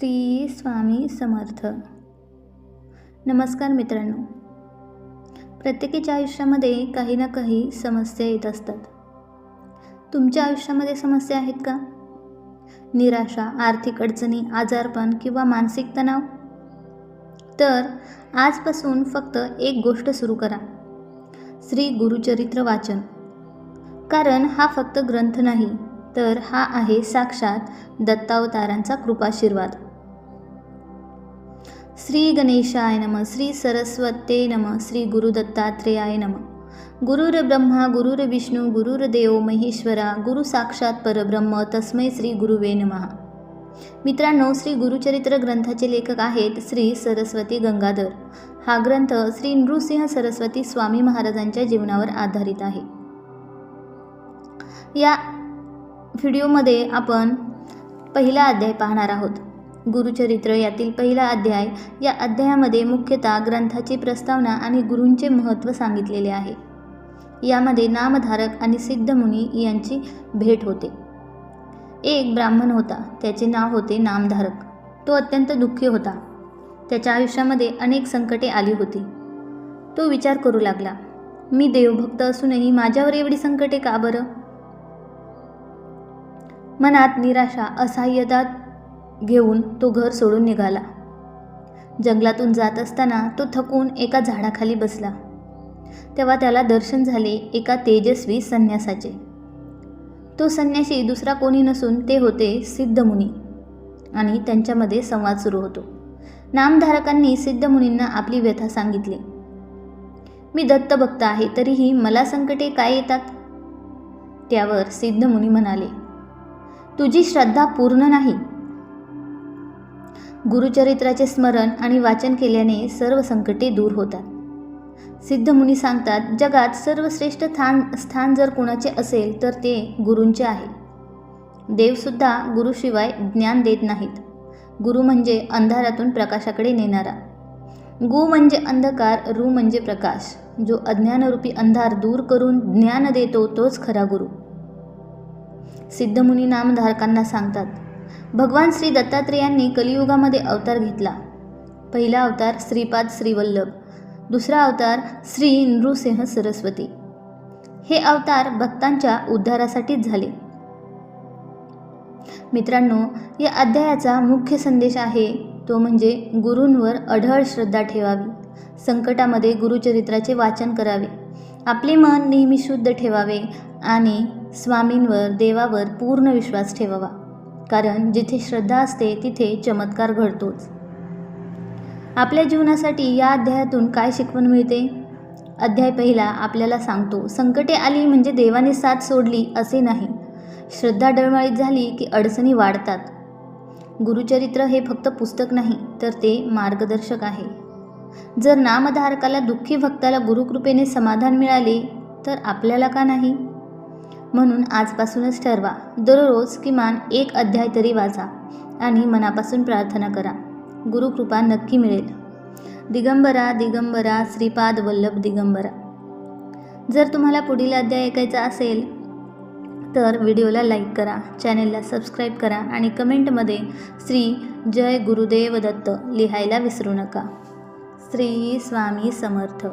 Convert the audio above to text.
श्री स्वामी समर्थ. नमस्कार मित्रांनो. प्रत्येकाच्या आयुष्यामध्ये काही ना काही समस्या येत असतात. तुमच्या आयुष्यामध्ये समस्या आहेत का? निराशा आर्थिक अडचणी आजारपण किंवा मानसिक तणाव? तर आजपासून फक्त एक गोष्ट सुरू करा. श्री गुरुचरित्र वाचन. कारण हा फक्त ग्रंथ नाही तर हा आहे साक्षात दत्तावतारांचा कृपाशीर्वाद. श्री गणेशाय नम श्री सरस्वते नम श्री गुरुदत्तात्रेयाय नम. गुरुर ब्रह्मा गुरुर विष्णू गुरुर देव महेश्वरा गुरु साक्षात परब्रह्म तस्मै श्री गुरुवे नमः. मित्रांनो श्री गुरुचरित्र ग्रंथाचे लेखक आहेत श्री सरस्वती गंगाधर. हा ग्रंथ श्री नृसिंह सरस्वती स्वामी महाराजांच्या जीवनावर आधारित आहे. या व्हिडिओमध्ये आपण पहिला अध्याय पाहणार आहोत. गुरुचरित्र यातील पहिला अध्याय या अध्यायामध्ये मुख्यतः ग्रंथाची प्रस्तावना आणि गुरूंचे महत्त्व सांगितलेले आहे. यामध्ये नामधारक आणि सिद्धमुनी यांची भेट होते. एक ब्राह्मण होता. त्याचे नाव होते नामधारक. तो अत्यंत दुःखी होता. त्याच्या आयुष्यामध्ये अनेक संकटे आली होती. तो विचार करू लागला मी देवभक्त असूनही माझ्यावर एवढी संकटे का बरं? मनात निराशा असहाय्यता घेऊन तो घर सोडून निघाला. जंगलातून जात असताना तो थकून एका झाडाखाली बसला. तेव्हा त्याला दर्शन झाले एका तेजस्वी संन्यासाचे. तो संन्यासी दुसरा कोणी नसून ते होते सिद्धमुनी आणि त्यांच्यामध्ये संवाद सुरू होतो. नामधारकांनी सिद्धमुनींना आपली व्यथा सांगितली. मी दत्तभक्त आहे तरीही मला संकटे काय येतात? त्यावर सिद्धमुनी म्हणाले. तुझी श्रद्धा पूर्ण नाही गुरुचरित्राचे स्मरण आणि वाचन केल्याने सर्व संकटे दूर होतात. सिद्धमुनी सांगतात जगात सर्वश्रेष्ठ स्थान स्थान जर कुणाचे असेल तर ते गुरूंचे आहे. देवसुद्धा गुरुशिवाय ज्ञान देत नाहीत. गुरु म्हणजे अंधारातून प्रकाशाकडे नेणारा. गु म्हणजे अंधकार रू म्हणजे प्रकाश. जो अज्ञानरूपी अंधार दूर करून ज्ञान देतो तोच खरा गुरु. सिद्धमुनी नामधारकांना सांगतात भगवान श्री दत्तात्रेयांनी कलियुगामध्ये अवतार घेतला. पहिला अवतार श्रीपाद श्रीवल्लभ दुसरा अवतार श्री नृसिंह सरस्वती. हे अवतार भक्तांच्या उद्धारासाठीच झाले. मित्रांनो या अध्यायाचा मुख्य संदेश आहे तो म्हणजे गुरूंवर अढळ श्रद्धा ठेवावी. संकटामध्ये गुरुचरित्राचे वाचन करावे. आपले मन नेहमी शुद्ध ठेवावे आणि स्वामींवर देवावर पूर्ण विश्वास ठेवावा. कारण जिथे श्रद्धा असते तिथे चमत्कार घडतोच. आपल्या जीवनासाठी या अध्यायातून काय शिकवण मिळते? अध्याय पहिला आपल्याला सांगतो संकटे आली म्हणजे देवाने साथ सोडली असे नाही. श्रद्धा डळमळीत झाली की अडचणी वाढतात. गुरुचरित्र हे फक्त पुस्तक नाही तर ते मार्गदर्शक आहे. जर नामधारकाला दुःखी भक्ताला गुरुकृपेने समाधान मिळाले तर आपल्याला का नाही? म्हणून आजपासूनच ठरवा. दररोज किमान एक अध्याय तरी वाचा आणि मनापासून प्रार्थना करा. गुरुकृपा नक्की मिळेल. दिगंबरा दिगंबरा श्रीपाद वल्लभ दिगंबरा. जर तुम्हाला पुढील अध्याय ऐकायचा असेल तर व्हिडिओला लाईक करा चॅनेलला सबस्क्राईब करा आणि कमेंटमध्ये श्री जय गुरुदेव दत्त लिहायला विसरू नका. श्री स्वामी समर्थ.